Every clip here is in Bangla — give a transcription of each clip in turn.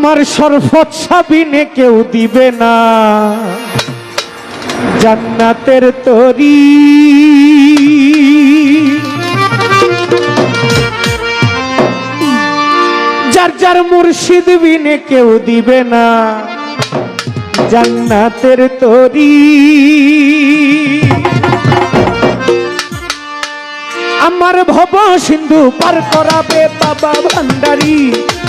আমার শরফত সাবিনে কেউ দিবে না। জান্নাতের তরি। যার যার মুর্শিদ বিনে কেউ দিবে না। জান্নাতের তরি। আমার ভব সিন্ধু পার করাবে বাবা ভান্ডারি।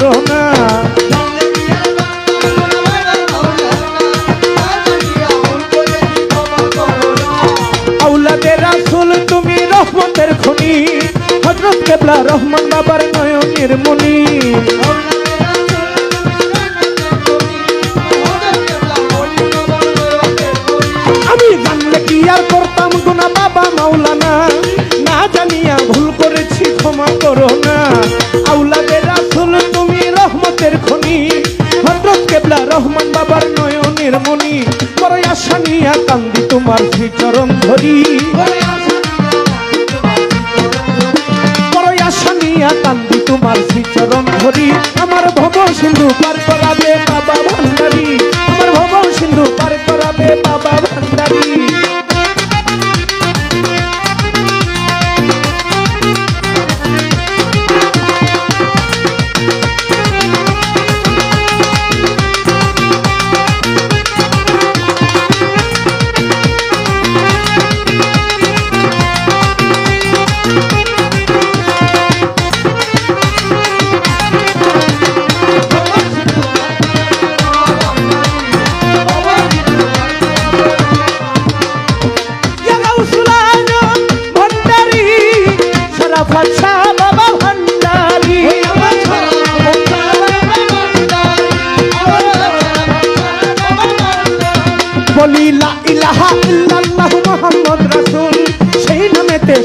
করো না। তুমি রহমতের খনি। হজরত কেবলা রহমান বাবার নয়নের মনি আমি জানলে কি আর করতাম গুনা বাবা মাওলানা সিন্ধু পার করাবে বাবা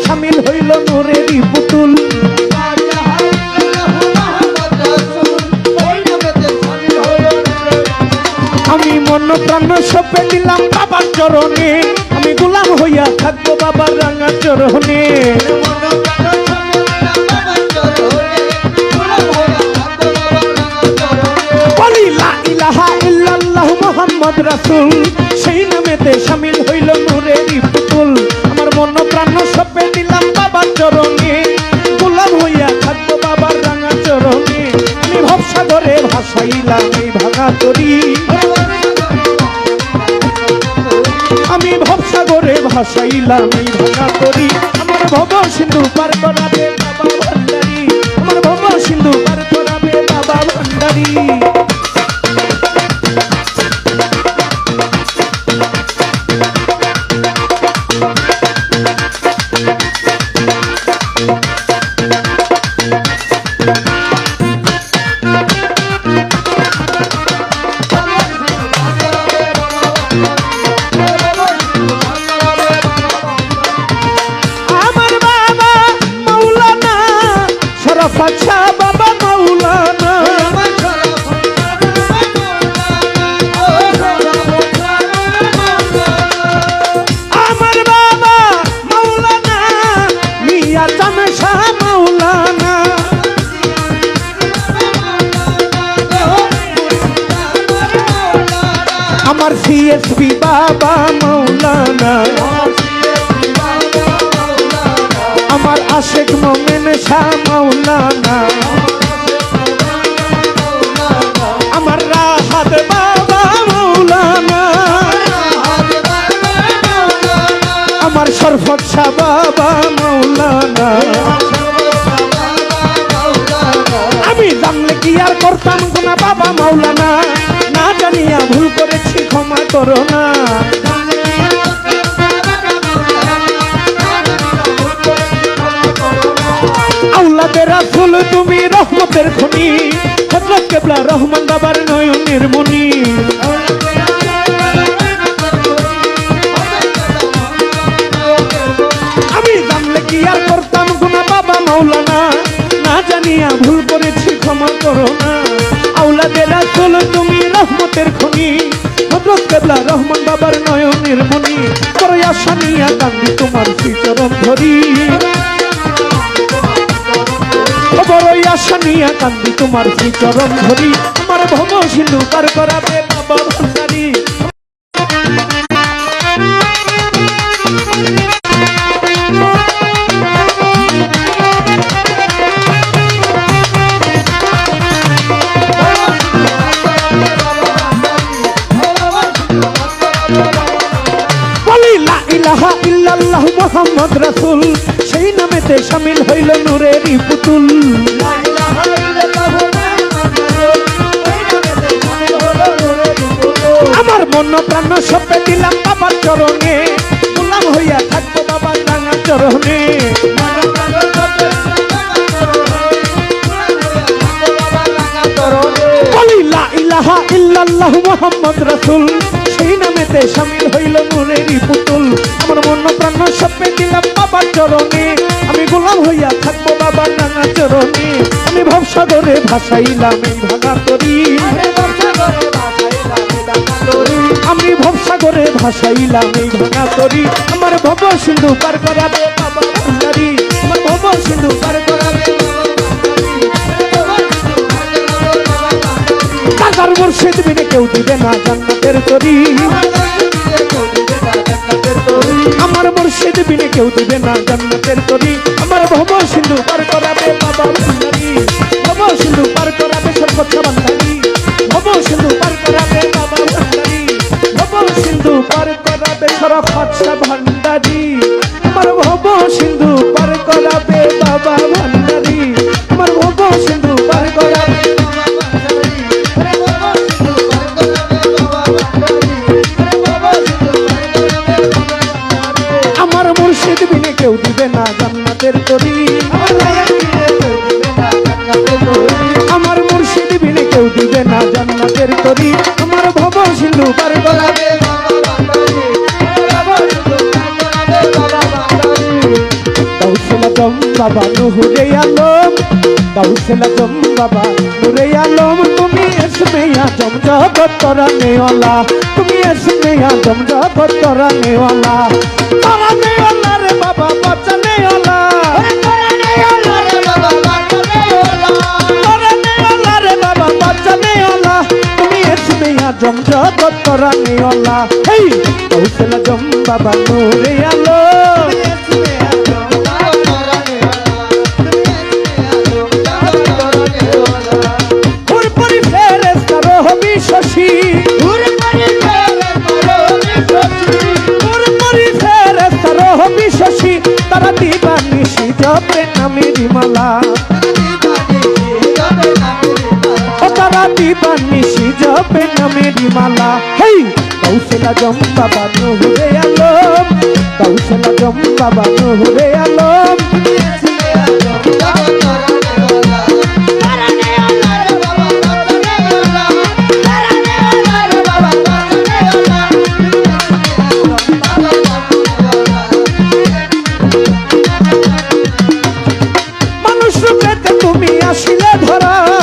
শামিল হইল নূরেরই পুতুল। আমি মন প্রাণ সপে দিলাম বাবার চরণে। আমি গোলাম হইয়া থাকব বাবার রাঙা চরণে। মুহাম্মদ রাসূল। সেই নামেতে সামিল হইল নূরেরই চরণে, গোলাম হইয়া থাকব বাবার রাঙা চরণে। আমি ভবসাগরে ভাসাইলাম এই ভাঙা তরি। আমি ভবসাগরে ভাসাইলাম এই ভাঙা তরি। আমার ভব সিন্ধু পার করাবে বাবা ভান্ডারি। আমার ভব সিন্ধু পার করাবে বাবা ভান্ডারি। বাদশাহ বাবা মৌলানা আমার বাবা মৌলানা মিয়া চামশাহ মৌলানা আমার সিএসপি বাবা মৌলানা আমার আশেক মোমেন শাহ মৌলানা আমার রাহাত বাবা মৌলানা আমার শরফত শাহ বাবা মৌলানা আমি জানলে কি আর করতাম গুনা বাবা মৌলানা না জানিয়া ভুল করেছি ক্ষমা করো না। রাসুল, তুমি রহমতের খনি। হজরত কেবলা রহমান বাবার নয়নের মনি আমি জানলে কি আর করতাম গুনা বাবা মাওলানা? না জানিয়া ভুল করেছি, ক্ষমা করো না। আউলাদের রাসুল, তুমি রহমতের খনি। হজরত কেবলা রহমান বাবার নয়নের মনি বড় আশা নিয়া কান্দি তোমার শ্রীচরণ ধরি। বড়ই আশা নিয়া কান্দি তোমার শ্রীচরণ ধরি। আমার ভব সিন্ধু পার করাবে বাবা ইলাহা ইল্লাল্লাহ মুহাম্মদ রাসূল। নামেতে শামিল হইল নূরেরই পুতুল। আমার মন প্রাণ সপে দিলাম বাবার চরণে। গোলাম হইয়া থাকব বাবার রাঙা চরণে। ইল্লাল্লাহ মুহাম্মদ রাসূল। সেই নামেতে শামিল হইল নূরেরই পুতুল। আমার মন প্রাণ সপে দিলাম বাবার চরণে। আমি গোলাম হইয়া থাকব বাবার রাঙা চরণে। আমি ভবসাগরে ভাসাইলাম এই ভাঙা তরি। আমি ভবসাগরে ভাসাইলাম এই ভাঙা তরি। আমার ভব সিন্ধু পার করাবে বাবা আমার ভব সিন্ধু পার মুর্শিদ বিনে কেউ দিবে না জান্নাতের তরি। আমার মুর্শিদ বিনে কেউ দিবে না জান্নাতের তরি। আমার ভব সিন্ধু পার করাবে বাবা ভান্ডারি ভব সিন্ধু পার করাবে সর্বোচ্চ ভান্ডারি ভব সিন্ধু পার করাবে বাবা ভান্ডারি ভব সিন্ধু পার করাবে সরফাচ্ছা ভান্ডারি। তরি আমার মুর্শিদ বিনে কেউ দিবে না, জান্নাতের তরি আমার ভব সিন্ধু কাউসলা জম বাবা নুহুরে আলম কাউসলা জম বাবা নুরে আলম, তুমি এসমে আজম জগৎ তরানেওয়ালা তুমি এসমে আজম জগৎ তরানেওয়ালা তরানেওয়ালা রে বাবা এসমে আজম জগৎ তরানেওয়ালা হেই কাউসলা জম বাবা নুরে আলম পুরপুরি ফেরেস্তা রহবি শশী। পুরপুরি ফেরেস্তা রহবি শশী, তারা দিবানিশি জপে নামেরি মালা। ও তারা দিবানিশি জপে নামেরি মালা হেই কৌশলা জম বাবা নুহুরে আলম। কৌশলা জম বাবা মানুষ রূপেতে তুমি আসিলে ধরাই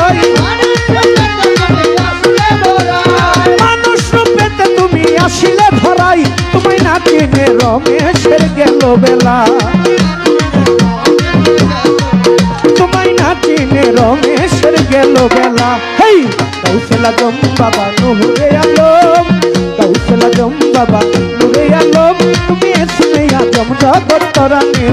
তুমি না চিনে রমেশের গেল বেলা। তোমায় না চিনে রমেশের গেল বেলা। হেই কৌশলা জম বাবা নুরে আলম জম বাবা নুরে আলম, তুমি এসে আজম জগত তরানি